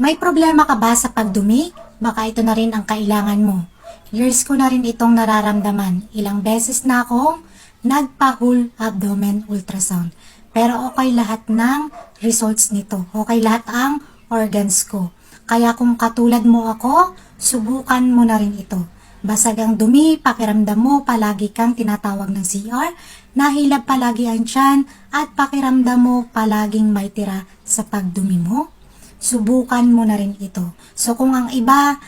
May problema ka ba sa pagdumi? Baka ito na rin ang kailangan mo. Years ko na rin itong nararamdaman. Ilang beses na akong nagpa-whole abdomen ultrasound. Pero okay lahat ng results nito. Okay lahat ang organs ko. Kaya kung katulad mo ako, subukan mo na rin ito. Basag ang dumi, pakiramdam mo, palagi kang tinatawag ng CR, nahilab palagi ang tiyan, at pakiramdam mo palaging may tira sa pagdumi mo subukan mo na rin ito. So kung ang iba,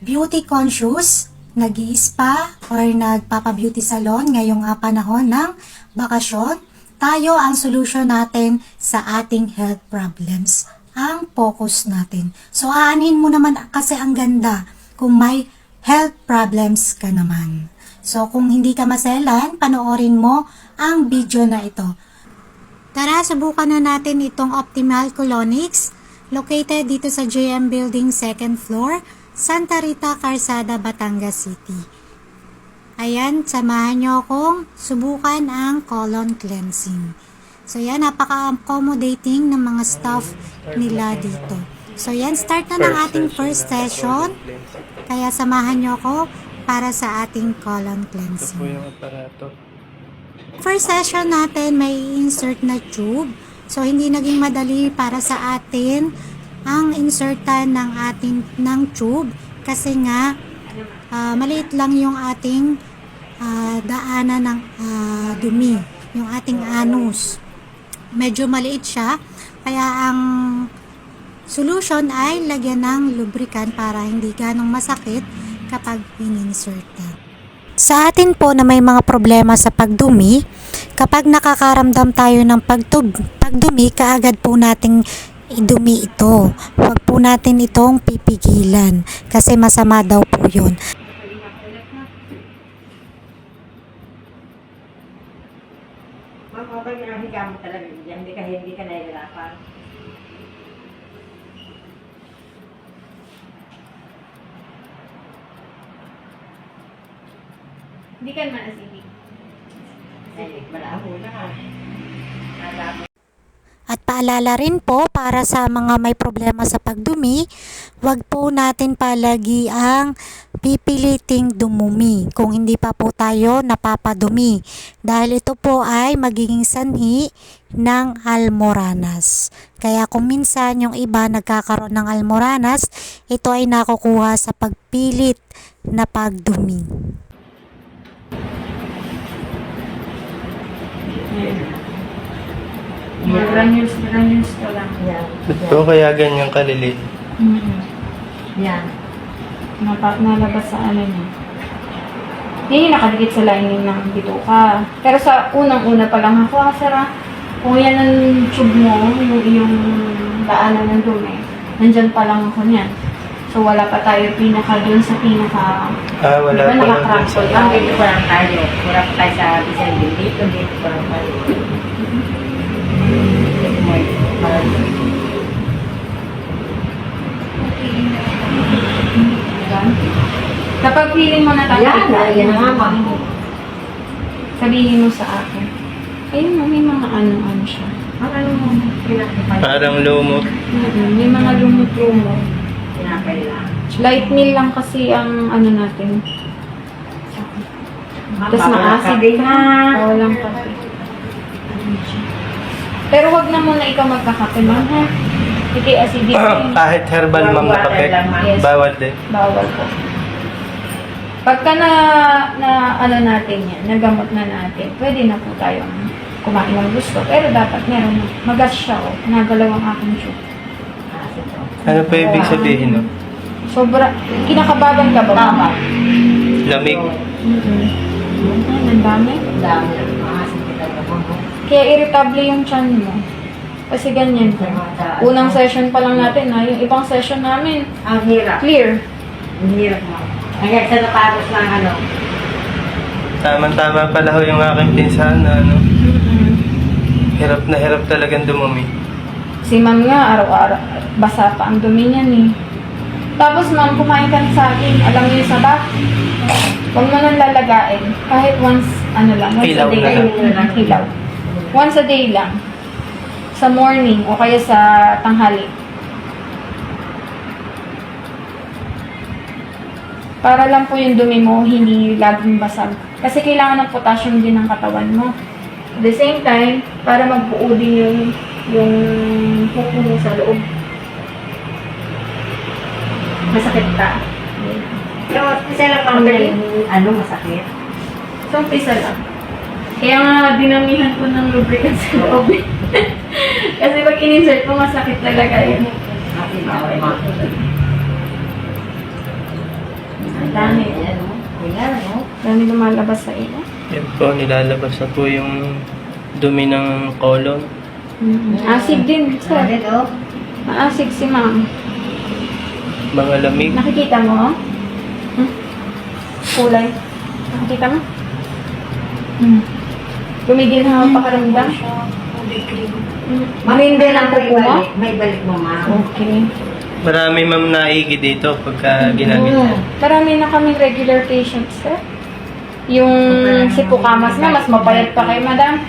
beauty conscious, nag spa or nagpapa-beauty salon ngayong ah, panahon ng bakasyon, tayo ang solution natin sa ating health problems. Ang focus natin. So aanhin mo naman kasi ang ganda kung may health problems ka naman. So kung hindi ka maselan, panoorin mo ang video na ito. Tara, subukan na natin itong Optimal Colonics located dito sa JM Building 2nd floor, Santa Rita, Carsada, Batangas City. Ayan, samahan nyo akong subukan ang colon cleansing. So yan, napaka-accommodating ng mga staff nila dito. So yan, start na ng ating first session. Kaya samahan nyo ako para sa ating colon cleansing. First session natin may insert na tube. So hindi naging madali para sa atin ang insertan ng ating ng tube kasi nga ah, maliit lang yung ating ah, daanan ng ah, dumi, yung ating anus. Medyo maliit siya kaya ang solution ay lagyan ng lubricant para hindi ganong masakit kapag in-insertan. Sa atin po na may mga problema sa pagdumi, kapag nakakaramdam tayo ng pagtub, pagdumi, kaagad po nating idumi ito. Huwag po natin itong pipigilan kasi masama daw po yun. Ma'am, okay na higa mo talaga. Hindi ka, hindi ka nahihirapan. Hindi ka naman acidic. Ay, malabo na. Malabo. At paalala rin po para sa mga may problema sa pagdumi, huwag po natin palagi ang pipiliting dumumi kung hindi pa po tayo napapadumi dahil ito po ay magiging sanhi ng almoranas. Kaya kung minsan yung iba nagkakaroon ng almoranas, ito ay nakukuha sa pagpilit na pagdumi. Mga granules, granules ko lang. Yan. Ito kaya ganyan kalilit. Mm-hmm. Yan. Napa, nalabas sa ano niya. Yan yung nakadikit sa lining ng bituka. Pero sa unang-una pa lang ako, ah, sir, ah, kung yan ang tube mo, yung iyong daanan ng dumi, nandyan pa lang ako niyan. So, wala pa tayo pinaka dun sa pinaka... Ah, wala Diba, pa sa... po Ang dito pa lang tayo. Wala pa tayo sa design din. Dito, dito pa lang tayo. Parang Diba? Kapag feeling mo na tayo, Yan, yan nga, ma'am. sabihin mo sa akin. Ayun, mo, may mga ano-ano siya. Ang mo, pinakipay. Parang lumot. May mga lumot-lumot. Lang. Light meal lang kasi ang ano natin. Tapos kape na. Walang kape. Pero wag na muna ikaw magkakape, ma'am, ha? Hindi acidic yun. Kahit herbal ma'am na kape. lang. Yes. Bawal din. Bawal po. Pagka na, na ano natin yan, nagamot na natin, pwede na po tayong kumain ng gusto. Pero dapat meron, magas siya, oh. Nagalaw ang aking. Ah, ito. Ano pa ibig sabihin no? Sobra, kinakababan ka ba? Tama. Lamig. Mm-mm. Ay, ang dami. Ang dami. Mo. Kaya irritable yung chan mo. Kasi ganyan po. Unang session pa lang natin na, yung ibang session namin, Ang hirap. clear. Ang hirap mo. Hanggang sa natapos ng ano. Tama-tama pala ho yung aking pinsan na ano. Hirap na hirap talagang dumumi. Si ma'am nga, araw-araw, basa pa ang dumi niyan eh. Tapos ma'am, kumain ka sa akin. Alam niyo sa ba? Huwag mo nang lalagain. Kahit once, ano lang, once Hilaw a day. lang. Hilaw. Once a day lang. Sa morning o kaya sa tanghali. Para lang po yung dumi mo, hindi laging basag. Kasi kailangan ng potassium din ng katawan mo. At the same time, para magbuo din yung, yung hukbo mo sa loob. Masakit ka. Pero isa lang ang galing, ano, masakit. So, umpisa lang. Kaya nga, dinamihan ko ng lubricant sa loob. Kasi pag in-insert mo, masakit talaga yun. Mo. Ang dami. Ayan, no? Ayan, no? Dami lumalabas sa iyo. Yan po, nilalabas na po yung dumi ng colon. Acid din, sir. Maasig si ma'am. Mga lamig. Nakikita mo? Hmm? Kulay. Nakikita mo? Hmm. Tumigil na ang pakaramdam. Hmm. Mamindi lang mo? balik. May balik mo, ma'am. Okay. Marami ma'am naigi dito pagka ginamit Mm. na. Marami na kaming regular patients, sir. Yung si Pukamas na, mas mapayat pa kay madam.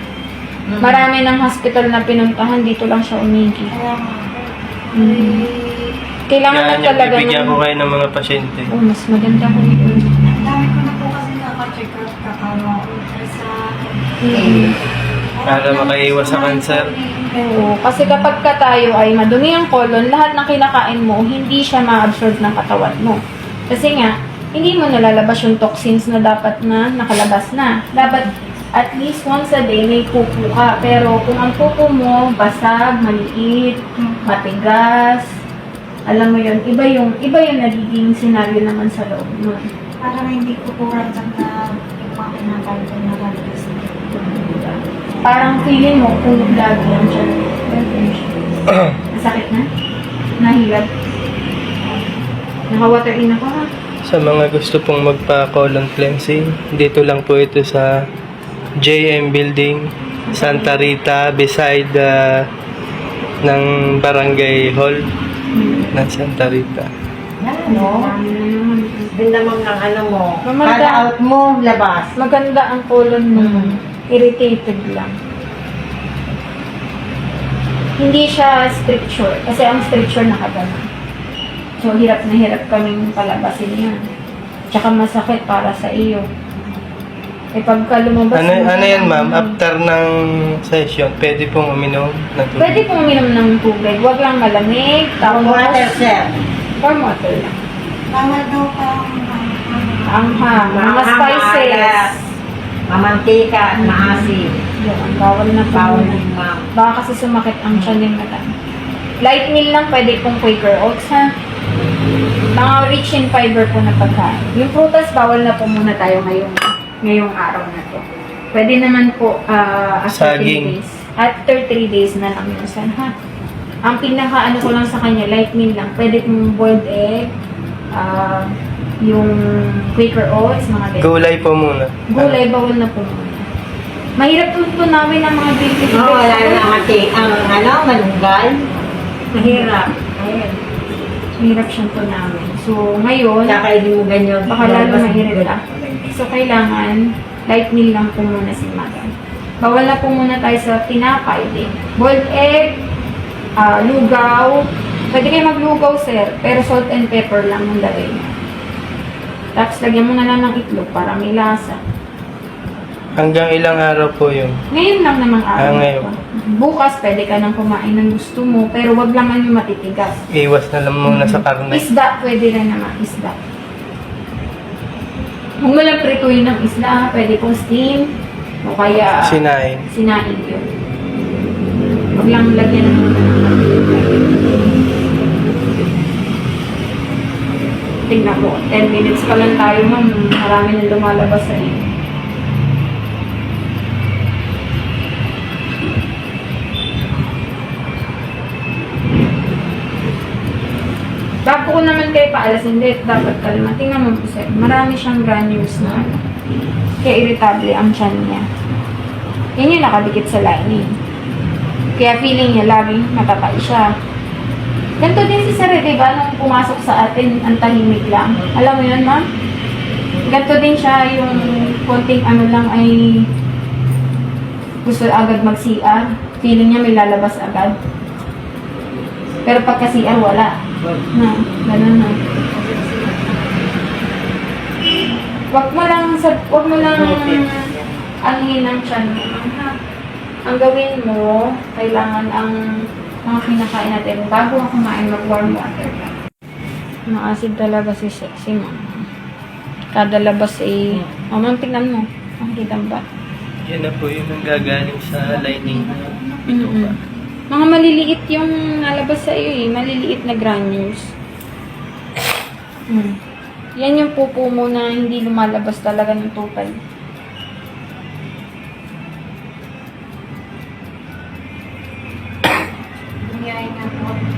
Marami ng hospital na pinuntahan, dito lang siya umigi. Mhm. Kailangan lang talaga bibigyan ng- ko kayo ng mga pasyente. Oh, mas maganda ko ito. Ang dami ko na po kasi naka-check up kakano sa Mhm. Para makaiwas sa cancer. Oo, kasi kapag ka tayo ay madumi ang colon, lahat ng kinakain mo, hindi siya ma-absorb ng katawan mo. Kasi nga, hindi mo nalalabas yung toxins na dapat na nakalabas na. Dapat at least once a day may pupo ka. Pero kung ang pupo mo basag, maliit, matigas, alam mo yun, iba yung, iba yung nagiging senaryo naman sa loob mo. Para hindi ko po ramdam na yung mga kinakain ko na lalabas. Parang feeling mo, tulog lagi ang siya. Masakit na? Nahilab? Naka-water in ako ha? Sa mga gusto pong magpa-colon cleansing, dito lang po ito sa JM Building, Santa Rita, beside uh, ng Barangay Hall ng Santa Rita. Yan, no? Dami na naman. Din naman ng ano mo. Mamanda. Kada out mo, labas. Maganda ang colon mo. Mm. Irritated lang. Hindi siya stricture. Kasi ang stricture nakaganon. So, hirap na hirap kaming palabasin yan. Tsaka masakit para sa iyo. Eh, pagka lumabas Ano, mo ano na- yan ma'am? After ng session, pwede pong uminom ng tubig? Pwede pong uminom ng tubig. Huwag lang malamig. Warm Tapos, water, sir. warm water lang. Bawal daw pa ang Anghang, mga spices. Mamantika at maasim. Yun, bawal na. Bawal din, ma'am. Baka kasi sumakit ang tiyan ni madam. Light meal lang pwede pong Quaker oats ha. Mga rich in fiber po na pagkain. Yung prutas, bawal na po muna tayo ngayong, ngayong araw na to. Pwede naman po ah, after 3 Saging. days. After 3 days na lang yun san ha. Ang pinaka ano ko lang sa kanya, light meal lang. Pwede pong boiled egg, ah, yung Quaker oats, mga ganyan. Gulay po muna. Gulay, bawal na po muna. Mahirap po po namin ang mga baby No, wala na mati. Ang ano, malunggal. Mahirap. Ayun. Mahirap siyang po namin. So, ngayon, Kakainin mo ganyan. baka lalo mahirap. So, kailangan light meal lang po muna si madam. Bawal na po muna tayo sa tinapay din. Boiled egg, ah, lugaw. Pwede kayo maglugaw, sir. Pero salt and pepper lang yung lagay niyo. Tapos, lagyan mo na lang ng itlog para may lasa. Hanggang ilang araw po yun? Ngayon lang namang araw. Ah, ngayon. Bukas, pwede ka nang kumain ng gusto mo, pero wag lang yung matitigas. Iwas na lang muna sa karne. Isda, pwede rin naman, isda. Kung walang prituin ng isda, pwede pong steam, o kaya Sinain. sinain yun. Huwag lang lagyan ng Tingnan mo, 10 minutes pa lang tayo, ma'am. Marami nang lumalabas sa iyo. Bago ko naman kayo paalas, hindi, dapat kalma. Tingnan mo po, sir. Marami siyang granules na ano. Kaya irritable ang tiyan niya. Yan yung nakadikit sa lining. Kaya feeling niya laging matatay siya. Ganito din si Sir, eh, di ba? Nung pumasok sa atin, ang tahimik lang. Alam mo yun, ma'am? Ganito din siya, yung konting ano lang ay gusto agad mag-CR. Feeling niya may lalabas agad. Pero pagka CR, wala. Na, ganun na. Wag mo lang sa wag mo lang angin ang tiyan mo. Ang gawin mo, kailangan ang mga kinakain natin bago ka kumain mag-warm water ka. Maasid talaga si sexy mo. Kada labas eh, mamang tingnan mo. Makikita mo ba? Yan na po yung nanggagaling sa lining na Mm-mm. Mga maliliit yung nalabas sa iyo eh. Maliliit na granules. Mm. Yan yung pupo mo na hindi lumalabas talaga ng total. Nangyayari nga po